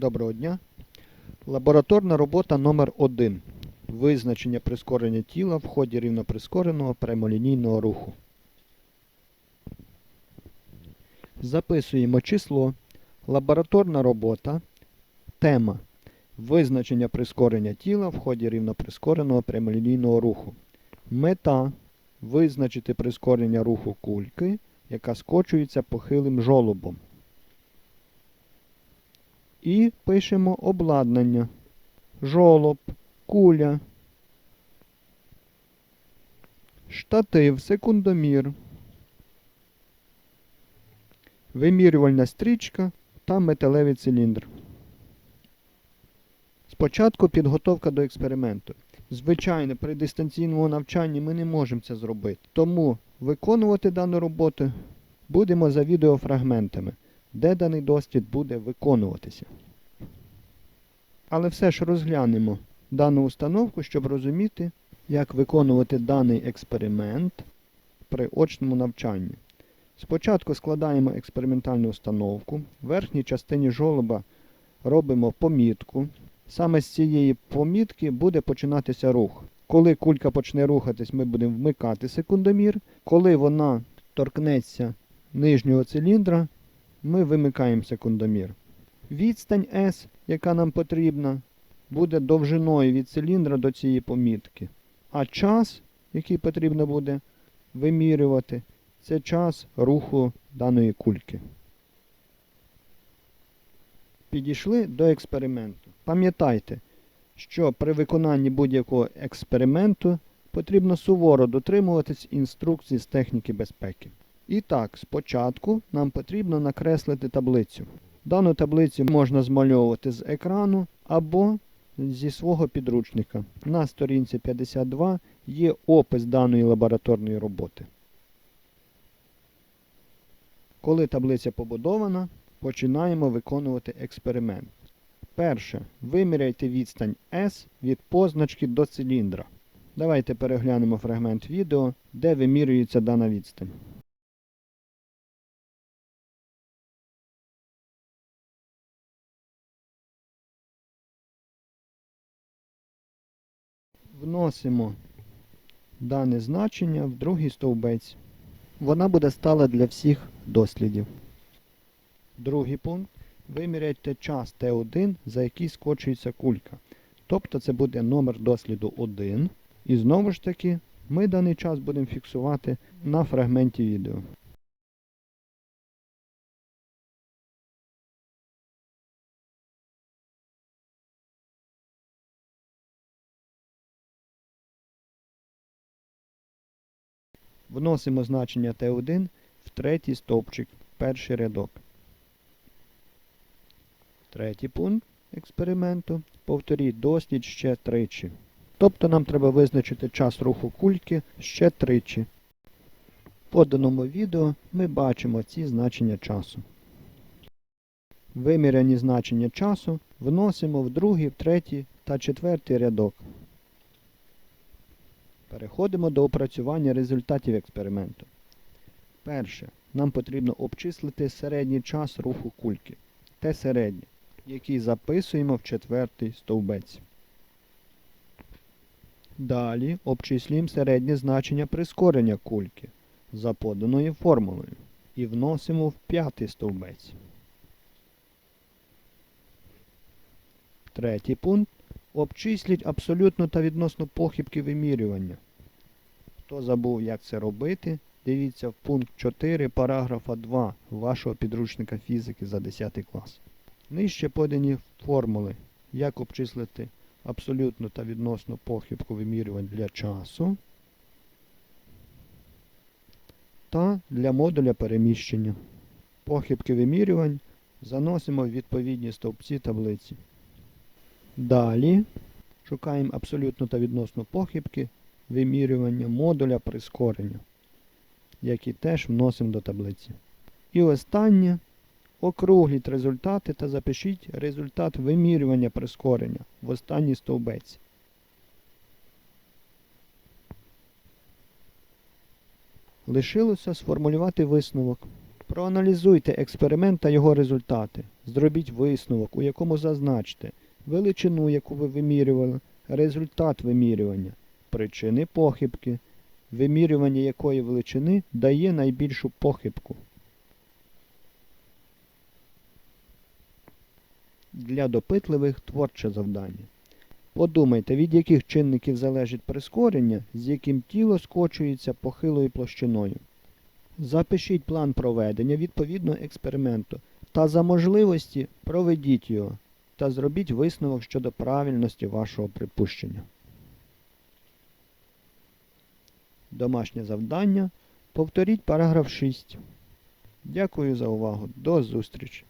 Доброго дня. Лабораторна робота номер 1 Визначення прискорення тіла в ході рівноприскореного прямолінійного руху. Записуємо число. Лабораторна робота. Тема. Визначення прискорення тіла в ході рівноприскореного прямолінійного руху. Мета визначити прискорення руху кульки, яка скочується похилим жолобом. І пишемо обладнання. Жолоб, куля, штатив, секундомір, вимірювальна стрічка та металевий циліндр. Спочатку підготовка до експерименту. Звичайно, при дистанційному навчанні ми не можемо це зробити. Тому виконувати дану роботу будемо за відеофрагментами де даний дослід буде виконуватися. Але все ж розглянемо дану установку, щоб розуміти, як виконувати даний експеримент при очному навчанні. Спочатку складаємо експериментальну установку. В верхній частині жолоба робимо помітку. Саме з цієї помітки буде починатися рух. Коли кулька почне рухатись, ми будемо вмикати секундомір. Коли вона торкнеться нижнього циліндра, ми вимикаємо секундомір. Відстань S, яка нам потрібна, буде довжиною від циліндра до цієї помітки. А час, який потрібно буде вимірювати, це час руху даної кульки. Підійшли до експерименту. Пам'ятайте, що при виконанні будь-якого експерименту потрібно суворо дотримуватись інструкцій з техніки безпеки. І так, спочатку нам потрібно накреслити таблицю. Дану таблицю можна змальовувати з екрану або зі свого підручника. На сторінці 52 є опис даної лабораторної роботи. Коли таблиця побудована, починаємо виконувати експеримент. Перше. Виміряйте відстань S від позначки до циліндра. Давайте переглянемо фрагмент відео, де вимірюється дана відстань. Вносимо дане значення в другий стовбець. Вона буде стала для всіх дослідів. Другий пункт. Виміряйте час Т1, за який скочується кулька. Тобто це буде номер досліду 1. І знову ж таки, ми даний час будемо фіксувати на фрагменті відео. Вносимо значення Т1 в третій стовпчик, перший рядок. Третій пункт експерименту. Повторіть дослід ще тричі. Тобто нам треба визначити час руху кульки ще тричі. В поданому відео ми бачимо ці значення часу. Виміряні значення часу вносимо в другий, третій та четвертий рядок. Переходимо до опрацювання результатів експерименту. Перше. Нам потрібно обчислити середній час руху кульки. Т середнє, який записуємо в четвертий стовбець. Далі обчислюємо середнє значення прискорення кульки за поданою формулою і вносимо в п'ятий стовбець. Третій пункт. Обчисліть абсолютну та відносну похибки вимірювання. Хто забув, як це робити, дивіться в пункт 4 параграфа 2 вашого підручника фізики за 10 клас. Нижче подані формули, як обчислити абсолютну та відносну похибку вимірювань для часу та для модуля переміщення. Похибки вимірювань заносимо в відповідні стовпці таблиці. Далі шукаємо абсолютну та відносну похибки вимірювання модуля прискорення, які теж вносимо до таблиці. І останнє округліть результати та запишіть результат вимірювання прискорення в останній стовбець. Лишилося сформулювати висновок. Проаналізуйте експеримент та його результати. Зробіть висновок, у якому зазначте величину, яку ви вимірювали, результат вимірювання, причини похибки, вимірювання якої величини дає найбільшу похибку. Для допитливих творче завдання. Подумайте, від яких чинників залежить прискорення, з яким тіло скочується похилою площиною. Запишіть план проведення відповідного експерименту та за можливості проведіть його та зробіть висновок щодо правильності вашого припущення. Домашнє завдання. Повторіть параграф 6. Дякую за увагу. До зустрічі!